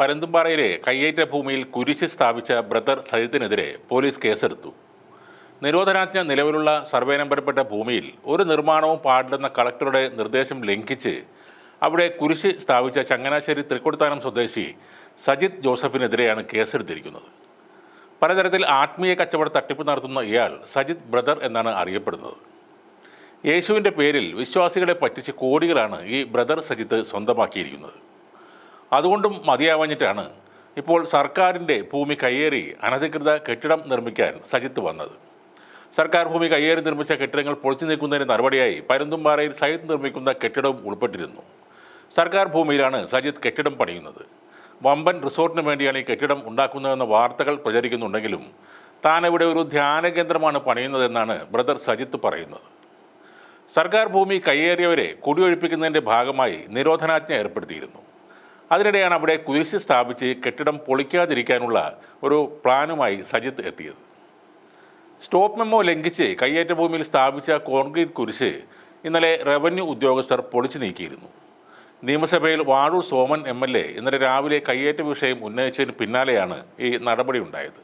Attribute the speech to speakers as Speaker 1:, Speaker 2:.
Speaker 1: പരന്തുംപാറയിലെ കയ്യേറ്റ ഭൂമിയിൽ കുരിശ് സ്ഥാപിച്ച ബ്രദർ സജിത്തിനെതിരെ പോലീസ് കേസെടുത്തു. നിരോധനാജ്ഞ നിലവിലുള്ള സർവേ നമ്പരപ്പെട്ട ഭൂമിയിൽ ഒരു നിർമ്മാണവും പാടില്ലെന്ന കളക്ടറുടെ നിർദ്ദേശം ലംഘിച്ച് അവിടെ കുരിശ് സ്ഥാപിച്ച ചങ്ങനാശ്ശേരി തൃക്കൊടുത്താനം സ്വദേശി സജിത് ജോസഫിനെതിരെയാണ് കേസെടുത്തിരിക്കുന്നത്. പലതരത്തിൽ ആത്മീയ കച്ചവട തട്ടിപ്പ് നടത്തുന്ന ഇയാൾ സജിത് ബ്രദർ എന്നാണ് അറിയപ്പെടുന്നത്. യേശുവിന്റെ പേരിൽ വിശ്വാസികളെ പറ്റിച്ച് കോടികളാണ് ഈ ബ്രദർ സജിത്ത് സ്വന്തമാക്കിയിരിക്കുന്നത്. അതുകൊണ്ടും മതിയാവഞ്ഞിട്ടാണ് ഇപ്പോൾ സർക്കാരിന്റെ ഭൂമി കയ്യേറി അനധികൃത കെട്ടിടം നിർമ്മിക്കാൻ സജിത്ത് വന്നത്. സർക്കാർ ഭൂമി കയ്യേറി നിർമ്മിച്ച കെട്ടിടങ്ങൾ പൊളിച്ചു നീക്കുന്നതിന് നടപടിയായി പരുന്തുംപാറയിൽ സജിത്ത് നിർമ്മിക്കുന്ന കെട്ടിടവും ഉൾപ്പെട്ടിരുന്നു. സർക്കാർ ഭൂമിയിലാണ് സജിത്ത് കെട്ടിടം പണിയുന്നത്. വമ്പൻ റിസോർട്ടിന് വേണ്ടിയാണ് ഈ കെട്ടിടം ഉണ്ടാക്കുന്നതെന്ന വാർത്തകൾ പ്രചരിക്കുന്നുണ്ടെങ്കിലും താൻ ഇവിടെ ഒരു ധ്യാന കേന്ദ്രമാണ് പണിയുന്നതെന്നാണ് ബ്രദർ സജിത്ത് പറയുന്നത്. സർക്കാർ ഭൂമി കയ്യേറിയവരെ കുടിയൊഴിപ്പിക്കുന്നതിന്റെ ഭാഗമായി നിരോധനാജ്ഞ ഏർപ്പെടുത്തിയിരുന്നു. അതിനിടെയാണ് അവിടെ കുരിശ് സ്ഥാപിച്ച് കെട്ടിടം പൊളിക്കാതിരിക്കാനുള്ള ഒരു പ്ലാനുമായി സജിത്ത് എത്തിയത്. സ്റ്റോപ്പ് മെമ്മോ ലംഘിച്ച് കയ്യേറ്റ ഭൂമിയിൽ സ്ഥാപിച്ച കോൺക്രീറ്റ് കുരിശ് ഇന്നലെ റവന്യൂ ഉദ്യോഗസ്ഥർ പൊളിച്ചു നീക്കിയിരുന്നു. നിയമസഭയിൽ Vazhoor Soman M L A ഇന്നലെ രാവിലെ കയ്യേറ്റ വിഷയം ഉന്നയിച്ചതിന് പിന്നാലെയാണ് ഈ നടപടി ഉണ്ടായത്.